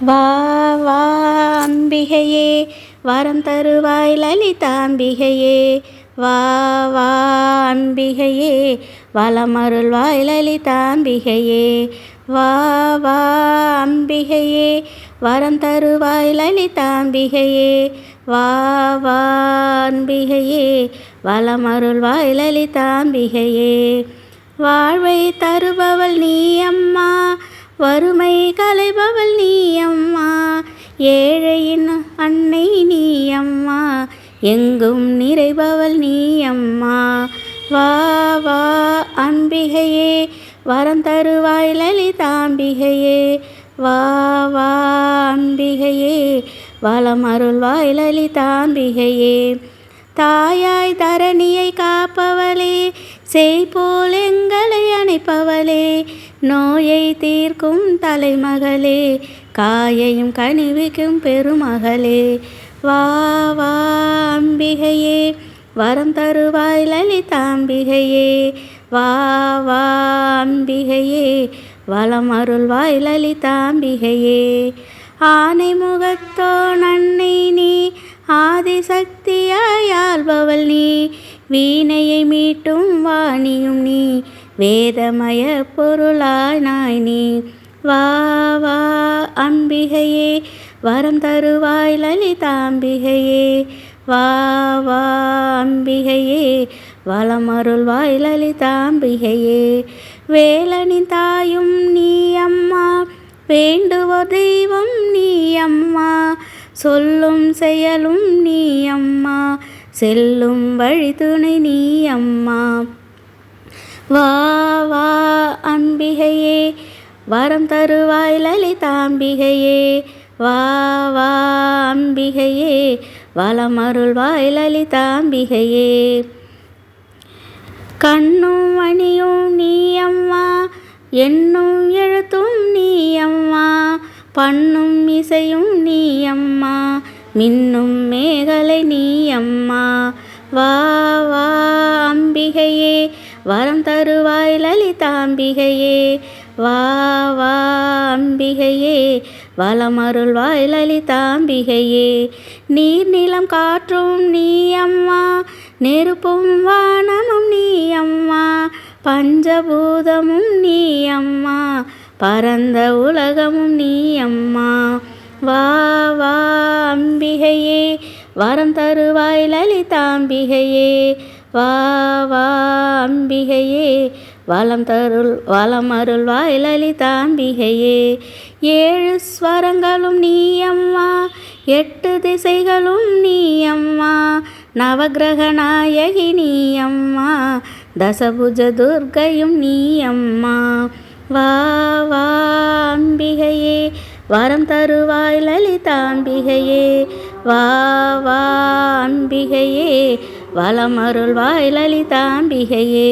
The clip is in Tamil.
வா வா அம்பிகையே வரம் தருவாய் லலிதாம்பிகையே. வா வா அம்பிகையே வளமருள்வாய் லலிதாம்பிகையே. வா வா அம்பிகையே வரம் தருவாய் லலிதாம்பிகையே. வா வா அம்பிகையே வளமருள்வாய் லலிதாம்பிகையே. வாழ்வை தருபவள் நீ அம்மா. வறுமை கலைபவள் நீ அம்மா ஏழையின் அன்னை நீ அம்மா எங்கும் நிறைபவள் நீ அம்மா வா வா அம்பிகையே வரம் தருவாய் லலிதாம்பிகையே. வா வா அம்பிகையே வளம் அருள்வாய் லலிதாம்பிகையே. தாயாய் தரணியை காப்பவளே. செய்போல் எங்களை அணைப்பவளே. நோயை தீர்க்கும் தலைமகளே காயையும் கனிவிக்கும் பெருமகளே. வா வா அம்பிகையே வரம் தருவாய் லலிதாம்பிகையே. வா வா அம்பிகையே வளம் அருள்வாய் லலிதாம்பிகையே. ஆனை முகத்தோ நன்னை நீ ஆதிசக்தியாய் ஆள்பவள் நீ. வீணையை மீட்டும் வாணியும் நீ. வேதமய பொருளாய் நாய் நீ வா வா அம்பிகையே வரம் தருவாய் லலிதாம்பிகையே. வா வா அம்பிகையே வளம் அருள்வாய் லலிதாம்பிகையே. வேலனி தாயும் நீ அம்மா வேண்டுவோ தெய்வம் நீ அம்மா சொல்லும் செயலும் நீ அம்மா செல்லும் வழி துணை நீ அம்மா வா வா அம்பிகையே வரம் தருவாய் லலிதாம்பிகையே. வா வா அம்பிகையே வளம் அருள்வாய் லலிதாம்பிகையே. கண்ணும் மணியும் நீ அம்மா எண்ணும் எழுத்தும் நீ அம்மா பண்ணும் இசையும் நீ அம்மா மின்னும் மேகலை நீ அம்மா வா வா அம்பிகையே வரம் தருவாய் லலிதாம்பிகையே. வா வா அம்பிகையே. வளம் அருள்வாய் லலிதாம்பிகையே. நீர் நிலம் காற்றும் நீ அம்மா. நெருப்பும் வானமும் நீ அம்மா. பஞ்சபூதமும் நீ அம்மா. பரந்த உலகமும் நீ அம்மா. வா வா அம்பிகையே. வரம் தருவாய் லலிதாம்பிகையே. வா வா அம்பிகையே வளம் தருள் வளம் அருள்வாய் லலிதாம்பிகையே ஏழு ஸ்வரங்களும் நீ அம்மா. எட்டு திசைகளும் நீ அம்மா. நவகிரக நாயகி நீ அம்மா. தசபுஜ துர்கையும் நீ அம்மா. வா வா அம்பிகையே வரம் தருவாய் லலிதாம்பிகையே வா வா அம்பிகையே வளம் அருள்வாய் லலிதாம்பிகையே